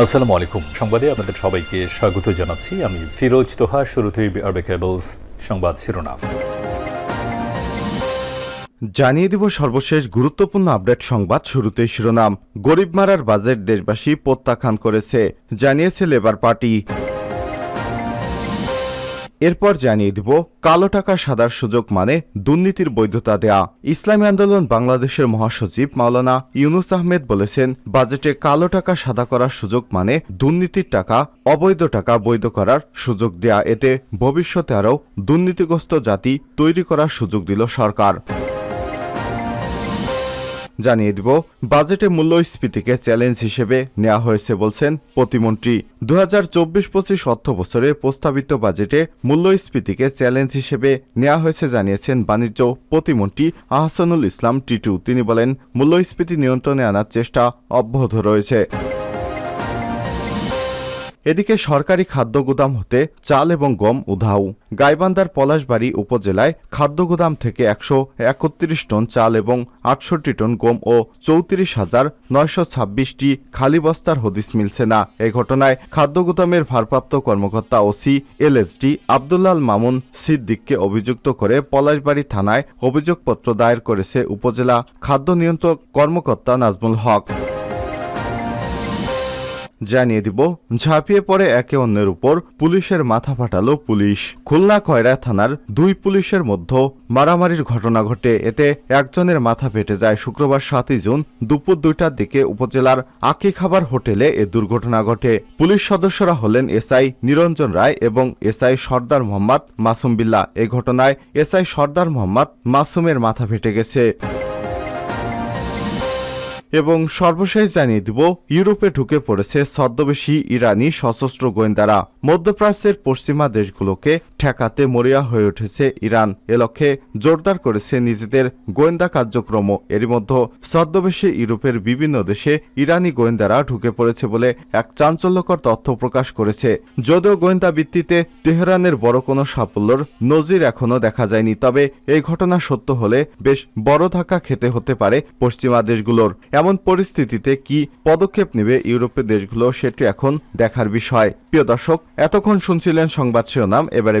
আসসালামু আলাইকুম। সংবাদে আপনাদের সবাইকে স্বাগত জানাচ্ছি। আমি ফিরোজ তোহা, শুরুতেই আরবে কেবলস সংবাদ শিরোনাম। জানিয়ে দিব সর্বশেষ গুরুত্বপূর্ণ আপডেট সংবাদ শুরুতে শিরোনাম। গরিব মারার বাজেট দেশবাসী প্রত্যাখ্যান করেছে, জানিয়েছে লেবার পার্টি। এরপর জানিয়ে দিব, কালো টাকা সাদার সুযোগ মানে দুর্নীতির বৈধতা দেয়া। ইসলামী আন্দোলন বাংলাদেশের মহাসচিব মাওলানা ইউনুস আহমেদ বলেছেন, বাজেটে কালো টাকা সাদা করার সুযোগ মানে দুর্নীতির টাকা, অবৈধ টাকা বৈধ করার সুযোগ দেয়া। এতে ভবিষ্যতে আরও দুর্নীতিগ্রস্ত জাতি তৈরি করার সুযোগ দিল সরকার। জানিয়ে দিব, বাজেটে মূল্যস্ফীতিকে চ্যালেঞ্জ হিসেবে নেওয়া হয়েছে বলছেন প্রতিমন্ত্রী। দু হাজার চব্বিশ পঁচিশ অর্থ বছরে প্রস্তাবিত বাজেটে মূল্যস্ফীতিকে চ্যালেঞ্জ হিসেবে নেওয়া হয়েছে জানিয়েছেন বাণিজ্য প্রতিমন্ত্রী আহসানুল ইসলাম টিটু। তিনি বলেন, মূল্যস্ফীতি নিয়ন্ত্রণে আনার চেষ্টা অব্যাহত রয়েছে। এদিকে সরকারি খাদ্য গুদাম হতে চাল এবং গম উধাও। গাইবান্দার পলাশবাড়ি উপজেলায় খাদ্য গুদাম থেকে একশো একত্রিশ টন চাল এবং আটষট্টি টন গম ও চৌত্রিশ হাজার নয়শো ছাব্বিশটি খালি বস্তার হদিস মিলছে না। এ ঘটনায় খাদ্য গুদামের ভারপ্রাপ্ত কর্মকর্তা ওসি এলএসডি আবদুল্লাল মামুন সিদ্দিককে অভিযুক্ত করে পলাশবাড়ি থানায় অভিযোগপত্র দায়ের করেছে উপজেলা খাদ্য নিয়ন্ত্রক কর্মকর্তা নাজমুল হক। জানিয়ে দিব, ঝাঁপিয়ে পড়ে একে অন্যের উপর পুলিশের মাথা ফাটালো পুলিশ। খুলনা কয়রা থানার দুই পুলিশের মধ্যে মারামারির ঘটনা ঘটে। এতে একজনের মাথা ফেটে যায় শুক্রবার সাতই জুন দুপুর দুইটার দিকে উপজেলার আকি খাবার হোটেলে এ দুর্ঘটনা ঘটে। পুলিশ সদস্যরা হলেন এসআই নিরঞ্জন রায় এবং এসআই সর্দার মোহাম্মদ মাসুম বিল্লা এ ঘটনায় এসআই সর্দার মোহাম্মদ মাসুমের মাথা ফেটে গেছে। এবং সর্বশেষ জানিয়ে দিব ইউরোপে ঢুকে পড়েছে ছদ্মবেশী ইরানি সশস্ত্র গোয়েন্দারা। মধ্যপ্রাচ্যের পশ্চিমা দেশগুলোকে ঠেকাতে মরিয়া হয়ে উঠেছে ইরান। এ লক্ষ্যে জোরদার করেছে নিজেদের গোয়েন্দা কার্যক্রম এরই মধ্যে ছদ্মবেশী ইউরোপের বিভিন্ন দেশে ইরানি গোয়েন্দারা ঢুকে পড়েছে বলে এক চাঞ্চল্যকর তথ্য প্রকাশ করেছে। যদিও গোয়েন্দা ভিত্তিতে তেহরানের বড় কোনো সাফল্যর নজির এখনও দেখা যায়নি, তবে এই ঘটনা সত্য হলে বেশ বড় ধাক্কা খেতে হতে পারে পশ্চিমা দেশগুলোর। এমন পরিস্থিতিতে কি পদক্ষেপ নেবে ইউরোপের দেশগুলো সেটি এখন দেখার বিষয়। প্রিয় দর্শক, এতক্ষণ শুনছিলেন সংবাদ শিরোনাম, এবারে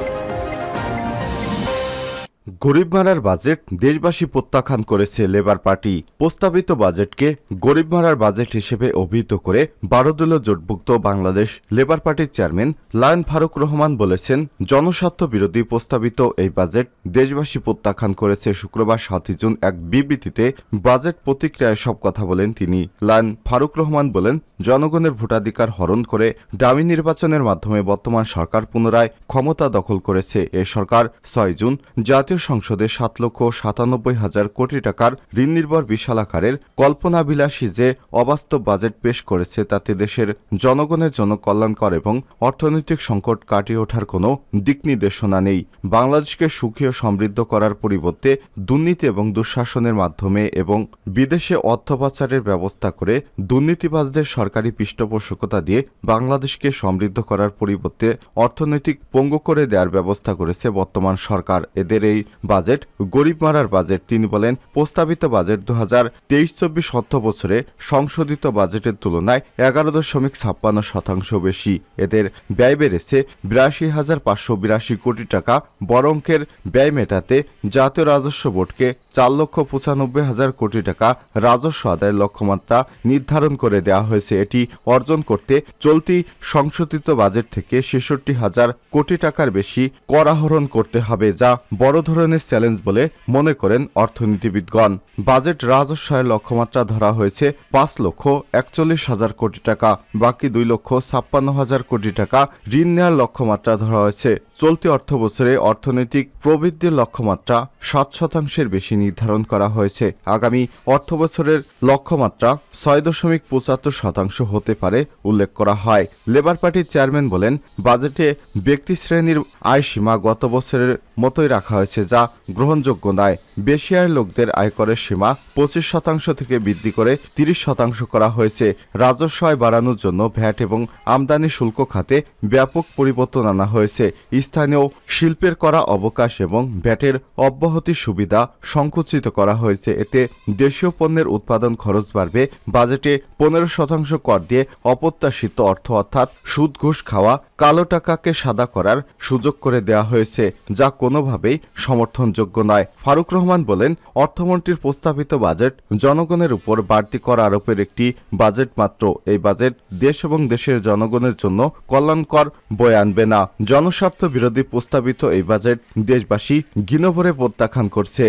গরিব মারার বাজেট দেশবাসী প্রত্যাখ্যান করেছে লেবার পার্টি। প্রস্তাবিত বাজেটকে গরিব মারার বাজেট হিসেবে অভিহিত করে বারো দলীয় জোটভুক্ত বাংলাদেশ লেবার পার্টির চেয়ারম্যান লায়ন ফারুক রহমান বলেছেন, জনস্বার্থ বিরোধী প্রস্তাবিত এই বাজেট দেশবাসী প্রত্যাখ্যান করেছে শুক্রবার সাতই জুন এক বিবৃতিতে। বাজেট প্রতিক্রিয়ায় সব কথা বলেন তিনি। লায়ন ফারুক রহমান বলেন, জনগণের ভোটাধিকার হরণ করে ডামি নির্বাচনের মাধ্যমে বর্তমান সরকার পুনরায় ক্ষমতা দখল করেছে। এ সরকার ছয় জুন জাতীয় সংসদে সাত লক্ষ সাতানব্বই হাজার কোটি টাকার ঋণ নির্ভর বিশাল আকারের কল্পনাবিলাসী যে অবাস্তব বাজেট পেশ করেছে, তাতে দেশের জনগণের জন্য কল্যাণকর এবং অর্থনৈতিক সংকট কাটিয়ে ওঠার কোনো দিক নির্দেশনা নেই। বাংলাদেশকে সুখী ও সমৃদ্ধ করার পরিবর্তে দুর্নীতি এবং দুঃশাসনের মাধ্যমে এবং বিদেশে অর্থ পাচারের ব্যবস্থা করে দুর্নীতিবাজদের সরকারি পৃষ্ঠপোষকতা দিয়ে বাংলাদেশকে সমৃদ্ধ করার পরিবর্তে অর্থনৈতিক পঙ্গু করে দেওয়ার ব্যবস্থা করেছে বর্তমান সরকার। এদের এই বাজেট, গরিব মারার বাজেট, তিনি বলেন, প্রস্তাবিত বাজেট দু হাজার তেইশ চব্বিশ অর্থ বছরে সংশোধিত বাজেটের তুলনায় এগারো দশমিক ছাপ্পান্ন শতাংশ বেশি। এদের ব্যয় বেড়েছে বিরাশি হাজার পাঁচশো বিরাশি কোটি টাকা, বড় অঙ্কের ব্যয় মেটাতে জাতীয় রাজস্ব বোর্ডকে চার লক্ষ পঁচানব্বই হাজার কোটি টাকা রাজস্ব আদায়ের লক্ষ্যমাত্রা নির্ধারণ করে দেওয়া হয়েছে। এটি অর্জন করতে চলতি সংশোধিত বাজেট থেকে ছেষট্টি হাজার কোটি টাকার বেশি কর আহরণ করতে হবে, যা বড় ধরনের চ্যালেঞ্জ বলে মনে করেন অর্থনীতিবিদগণ। বাজেট রাজস্বের লক্ষ্যমাত্রা ধরা হয়েছে পাঁচ লক্ষ একচল্লিশ হাজার কোটি টাকা, বাকি দুই লক্ষ ছাপ্পান্ন হাজার কোটি টাকা ঋণ নেওয়ার লক্ষ্যমাত্রা ধরা হয়েছে। চলতি অর্থ বছরে অর্থনৈতিক প্রবৃদ্ধির লক্ষ্যমাত্রা সাত শতাংশের বেশি নির্ধারণ করা হয়েছে। আগামী অর্থ বছরের লক্ষ্যমাত্রা ছয় দশমিক পঁচাত্তর শতাংশ হতে পারে উল্লেখ করা হয়। লেবার পার্টির চেয়ারম্যান বলেন, বাজেটে ব্যক্তি শ্রেণির আয় সীমা গত বছরের মতোই রাখা হয়েছে। হয়েছে যা গ্রহণযোগ্য নয়। বেশি আয়ের লোকদের আয়করের সীমা পঁচিশ শতাংশ থেকে বৃদ্ধি করে তিরিশ শতাংশ করা হয়েছে। রাজস্ব আয় বাড়ানোর জন্য ভ্যাট এবং আমদানি শুল্ক খাতে ব্যাপক পরিবর্তন আনা হয়েছে। স্থানীয় শিল্পের করা অবকাশ এবং ভ্যাটের অব্যাহতি সুবিধা সংকুচিত করা হয়েছে। এতে দেশীয় পণ্যের উৎপাদন খরচ বাড়বে। বাজেটে পনেরো শতাংশ কর দিয়ে অপ্রত্যাশিত অর্থ অর্থাৎ সুদ, ঘুষ খাওয়া কালো টাকাকে সাদা করার সুযোগ করে দেওয়া হয়েছে, যা কোনোভাবেই সমর্থনযোগ্য নয়। ফারুক রহমান বলেন, অর্থমন্ত্রীর প্রস্তাবিত বাজেট জনগণের উপর বাড়তি কর আরোপের একটি বাজেট মাত্র। এই বাজেট দেশ এবং দেশের জনগণের জন্য কল্যাণকর বয়ে আনবে না। জনস্বার্থ বিরোধী প্রস্তাবিত এই বাজেট দেশবাসী ঘৃণভরে প্রত্যাখ্যান করছে।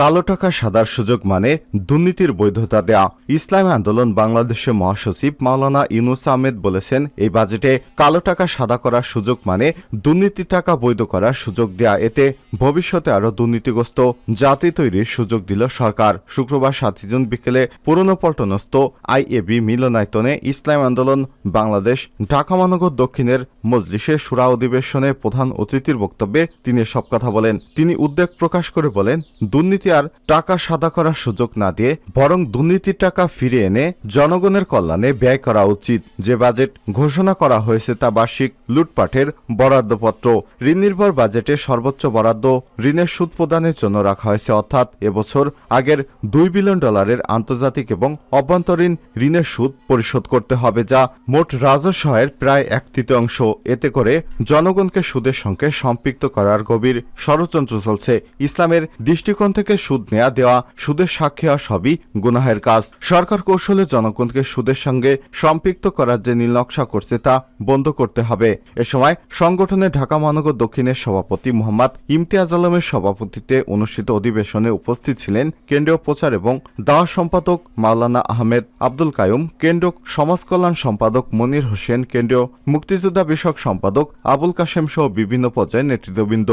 কালো টাকা সাদার সুযোগ মানে দুর্নীতির বৈধতা দেয়া। ইসলামী আন্দোলন বাংলাদেশের মহাসচিব মাওলানা ইউনুস আহমেদ বলেছেন, এই বাজেটে কালো টাকা সাদা করার সুযোগ মানে দুর্নীতি টাকা বৈধ করার সুযোগ দেয়া। এতে ভবিষ্যতে আরও দুর্নীতিগ্রস্ত জাতি তৈরির সুযোগ দিল সরকার। শুক্রবার সাতই জুন বিকেলে পুরনো পল্টনস্থ আইএবি মিলনায়তনে ইসলাম আন্দোলন বাংলাদেশ ঢাকা মহানগর দক্ষিণের মজলিসে সুরা অধিবেশনে প্রধান অতিথির বক্তব্যে তিনি সব কথা বলেন। তিনি উদ্বেগ প্রকাশ করে বলেন, দুর্নীতি আর টাকা সাদা করার সুযোগ না দিয়ে বরং দুর্নীতির টাকা ফিরে এনে জনগণের কল্যাণে ব্যয় করা উচিত। যে বাজেট ঘোষণা করা হয়েছে তা বার্ষিক লুটপাটের বরাদ্দপত্র। ঋণ নির্ভর বাজেটে সর্বোচ্চ বরাদ্দ ঋণের সুদ প্রদানের জন্য রাখা হয়েছে, অর্থাৎ এবছর আগের দুই বিলিয়ন ডলারের আন্তর্জাতিক এবং অভ্যন্তরীণ ঋণের সুদ পরিশোধ করতে হবে, যা মোট রাজস্ব প্রায় এক তৃতীয়াংশ। এতে করে জনগণকে সুদের সঙ্গে সম্পৃক্ত করার গভীর ষড়যন্ত্র চলছে। ইসলামের দৃষ্টিকোণ থেকে সুদ নেয়া দেওয়া, সুদের সাক্ষী হওয়া সবই গুনাহের কাজ। সরকার কৌশলে জনগণকে সুদের সঙ্গে সম্পৃক্ত করার যে নীলনকশা করছে তা বন্ধ করতে হবে। এ সময় সংগঠনের ঢাকা মহানগর দক্ষিণের সভাপতি মোহাম্মদ ইমতিয়াজ আলমের সভাপতিত্বে অনুষ্ঠিত অধিবেশনে উপস্থিত ছিলেন কেন্দ্রীয় প্রচার এবং দাওয়া সম্পাদক মাওলানা আহমেদ আব্দুল কায়ুম কেন্দ্রীয় সমাজ কল্যাণ সম্পাদক মনির হোসেন, কেন্দ্রীয় মুক্তিযোদ্ধা বিষয়ক সম্পাদক আবুল কাশেম সহ বিভিন্ন পর্যায়ের নেতৃত্ববৃন্দ।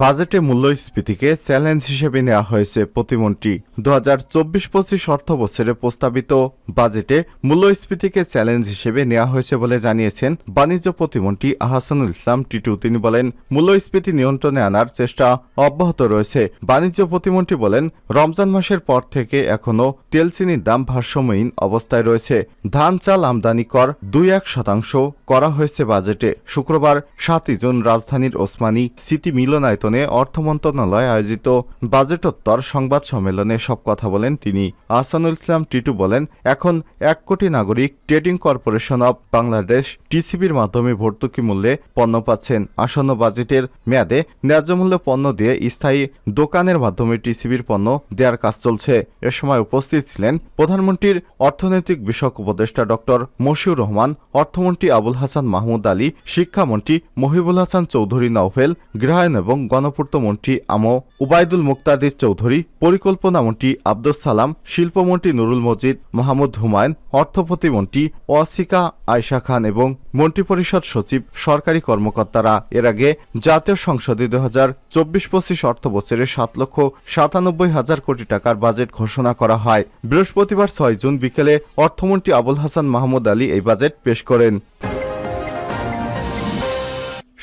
বাজেটে মূল্যস্ফীতিকে চ্যালেঞ্জ হিসেবে নেওয়া হয়েছে প্রতিমন্ত্রী। দু হাজার চব্বিশ পঁচিশ অর্থ বছরে প্রস্তাবিত বাজেটে মূল্যস্ফীতিকে চ্যালেঞ্জ হিসেবে নেওয়া হয়েছে বলে জানিয়েছেন বাণিজ্য প্রতিমন্ত্রী আহসানুল ইসলাম টিটু। তিনি বলেন, মূল্যস্ফীতি নিয়ন্ত্রণে আনার চেষ্টা অব্যাহত রয়েছে। বাণিজ্য প্রতিমন্ত্রী বলেন, রমজান মাসের পর থেকে এখনও তেল চিনির দাম ভারসাম্যহীন অবস্থায় রয়েছে। ধান, চাল আমদানি কর দুই এক শতাংশ করা হয়েছে বাজেটে। শুক্রবার সাতই জুন রাজধানীর ওসমানী সিটি মিলনায়তনে অর্থ মন্ত্রণালয় আয়োজিত বাজেটোত্তর সংবাদ সম্মেলনে সব কথা বলেন তিনি। আহসানুল ইসলাম টিটু বলেন, এখন এক কোটি নাগরিক ট্রেডিং কর্পোরেশন অব বাংলাদেশ টিসিবির মাধ্যমে ভর্তুকি মূল্যে পণ্য পাচ্ছেন। আসন্ন বাজেটের মেয়াদে ন্যায্য মূল্যে পণ্য দিয়ে স্থায়ী দোকানের মাধ্যমে টিসিবির পণ্য দেওয়ার কাজ চলছে। এ সময় উপস্থিত ছিলেন প্রধানমন্ত্রীর অর্থনৈতিক বিষয়ক উপদেষ্টা ডক্টর মশিউর রহমান, অর্থমন্ত্রী আবুল হাসান মাহমুদ আলী, শিক্ষামন্ত্রী মহিবুল হাসান চৌধুরী নওফেল গৃহায়ন এবং গণপূর্ত মন্ত্রী আমো উবায়দুল মুক্তাদির চৌধুরী, পরিকল্পনা মন্ত্রী আব্দুস সালাম, শিল্পমন্ত্রী নুরুল মজিদ, মাহমুদ হুমায়ুন অর্থ প্রতিমন্ত্রী ওয়াসিকা আয়শা খান এবং মন্ত্রিপরিষদ সচিব, সরকারি কর্মকর্তারা। এর আগে জাতীয় সংসদে দু হাজার চব্বিশ পঁচিশ অর্থ বছরে সাত লক্ষ সাতানব্বই হাজার কোটি টাকার বাজেট ঘোষণা করা হয়। বৃহস্পতিবার ছয় জুন বিকেলে অর্থমন্ত্রী আবুল হাসান মাহমুদ আলী এই বাজেট পেশ করেন।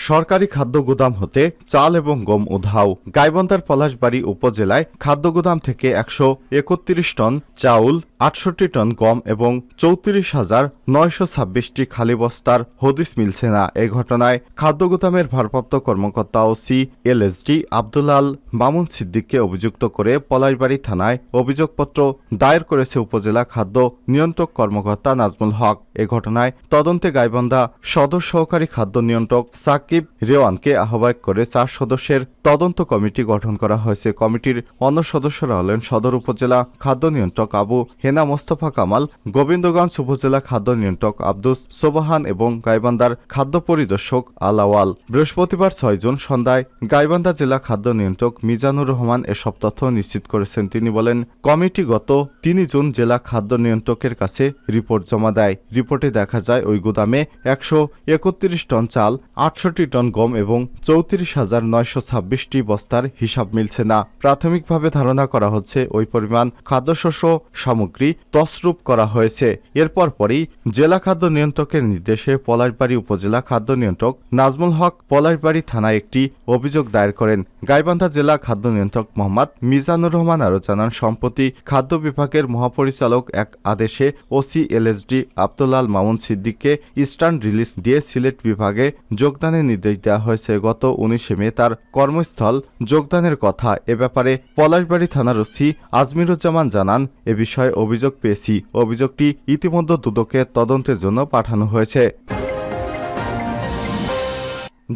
সরকারি খাদ্য গুদাম হতে চাল এবং গম উধাও। গাইবন্দার পলাশবাড়ি উপজেলায় খাদ্য গুদাম থেকে একশো একত্রিশ টন চাউল আটষট্টি টন গম এবং চৌত্রিশ হাজার নয়শো ছাব্বিশটি খালি বস্তার হদিস মিলছে না। এই ঘটনায় খাদ্য গুদামের ভারপ্রাপ্ত কর্মকর্তা O C LSD Abdullah Mamun সিদ্দিককে অভিযুক্ত করে পলাশবাড়ি থানায় অভিযোগপত্র দায়ের করেছে উপজেলা খাদ্য নিয়ন্ত্রক কর্মকর্তা নাজমুল হক। এ ঘটনায় তদন্তে গাইবান্ধা সদর সহকারী খাদ্য নিয়ন্ত্রক সাকিব রেওয়ানকে আহ্বায়ক করে চার সদস্যের তদন্ত কমিটি গঠন করা হয়েছে। কমিটির অন্য সদস্যরা হলেন সদর উপজেলা খাদ্য নিয়ন্ত্রক আবু হেনা মোস্তফা কামাল, গোবিন্দগঞ্জ উপজেলা খাদ্য নিয়ন্ত্রক আব্দুস সোবাহান এবং গাইবান্ধার খাদ্য পরিদর্শক আলাওয়াল। বৃহস্পতিবার ছয় জুন সন্ধ্যায় গাইবান্ধা জেলা খাদ্য নিয়ন্ত্রক মিজানুর রহমান এসব তথ্য নিশ্চিত করেছেন। তিনি বলেন, কমিটি গত তিন জুন জেলা খাদ্য নিয়ন্ত্রকের কাছে রিপোর্ট জমা দেয়। রিপোর্টে দেখা যায়, ওই গুদামে একশো একত্রিশ টন চাল, আটষট্টি টন গম এবং চৌত্রিশ হাজার নয়শো ছাব্বিশটি বস্তার হিসাব মিলছে না। প্রাথমিকভাবে ধারণা করা হচ্ছে, ওই পরিমাণ খাদ্যশস্য সামগ্রী সামগ্রী তসরূপ করা হয়েছে। এরপর পরই জেলা খাদ্য নিয়ন্ত্রকের নির্দেশে পলাশবাড়ী উপজেলা খাদ্য নিয়ন্ত্রক নাজমুল হক পলাশবাড়ী থানায় একটি অভিযোগ দায়ের করেন। গাইবান্ধা জেলা খাদ্য নিয়ন্ত্রক মোহাম্মদ মিজানুর রহমান আরও জানান, সম্প্রতি খাদ্য বিভাগের মহাপরিচালক এক আদেশে ওসি এলএসডি আব্দুলাল মামুন সিদ্দিককে ইস্টার্ন রিলিজ দিয়ে সিলেট বিভাগে যোগদানের নির্দেশ দেওয়া হয়েছে। গত উনিশে মে তার কর্মস্থল যোগদানের কথা। এ ব্যাপারে পলাশবাড়ি থানার ওসি আজমিরুজ্জামান জানান, এ বিষয়ে অভিযোগ পেয়েছি। অভিযোগটি ইতিমধ্যে দুদকের তদন্তের জন্য পাঠানো হয়েছে।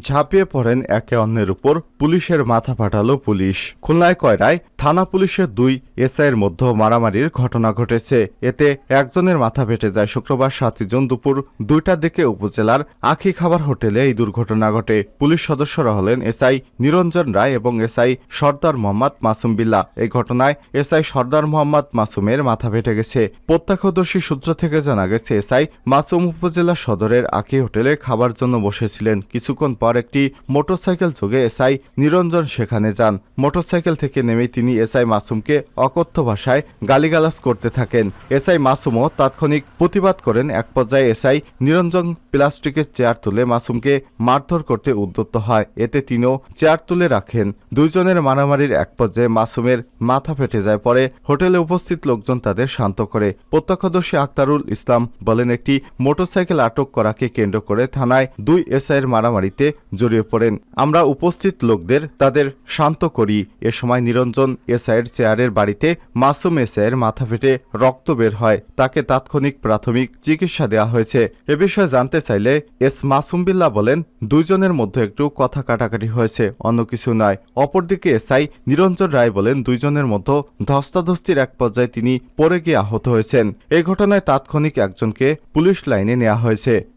ঝাঁপিয়ে পড়েন একে অন্যের উপর। পুলিশের মাথা ফাটালো পুলিশ। খুলনায় কয়রায়, থানা পুলিশের দুই এসআইয়ের মধ্যে মারামারির ঘটনা ঘটেছে। এতে একজনের মাথা ফেটে যায় শুক্রবার সাতই জুন দুপুর দুইটার দিকে উপজেলার আখি খাবার হোটেলে এই দুর্ঘটনা ঘটে। পুলিশ সদস্যরা হলেন এসআই নিরঞ্জন রায় এবং এসআই সর্দার মোহাম্মদ মাসুম বিল্লা এই ঘটনায় এসআই সর্দার মোহাম্মদ মাসুমের মাথা ফেটে গেছে। প্রত্যক্ষদর্শী সূত্র থেকে জানা গেছে, এসআই মাসুম উপজেলা সদরের আখি হোটেলে খাবার জন্য বসেছিলেন। কিছুক্ষণ পর একটি মোটরসাইকেল যোগে এসআই নিরঞ্জন সেখানে যান। মোটরসাইকেল থেকে নেমে তিনি এসআই মাসুমকে অকথ্য ভাষায় গালিগালাজ করতে থাকেন। এসআই মাসুমও তাৎক্ষণিক প্রতিবাদ করেন। এক পর্যায়ে এসআই নিরঞ্জন প্লাস্টিকের চেয়ার তুলে মাসুমকে মারধর করতে উদ্যত হয়। এতে তিনিও চেয়ার তুলে রাখেন। দুইজনের মারামারির এক পর্যায়ে মাসুমের মাথা ফেটে যায়। পরে হোটেলে উপস্থিত লোকজন তাদের শান্ত করে। প্রত্যক্ষদর্শী আক্তারুল ইসলাম বলেন, একটি মোটরসাইকেল আটক করাকে কেন্দ্র করে থানায় দুই এসআইয়ের মারামারিতে জড়িয়ে পড়েন। আমরা উপস্থিত লোকদের তাদের শান্ত করি। এ সময় নিরঞ্জন এসআইয়ের চেয়ারের বাড়িতে মাসুম এসআইয়ের মাথা ফেটে রক্ত বের হয়। তাকে তাৎক্ষণিক প্রাথমিক চিকিৎসা দেওয়া হয়েছে। এ বিষয়ে জানতে চাইলে এস মাসুম বিল্লাহ বলেন, দুইজনের মধ্যে একটু কথা কাটাকাটি হয়েছে, অন্য কিছু নয়। অপরদিকে এসআই নিরঞ্জন রায় বলেন, দুইজনের মধ্যে ধস্তাধস্তির এক পর্যায়ে তিনি পড়ে গিয়ে আহত হয়েছেন। এই ঘটনায় তাৎক্ষণিক একজনকে পুলিশ লাইনে নেওয়া হয়েছে।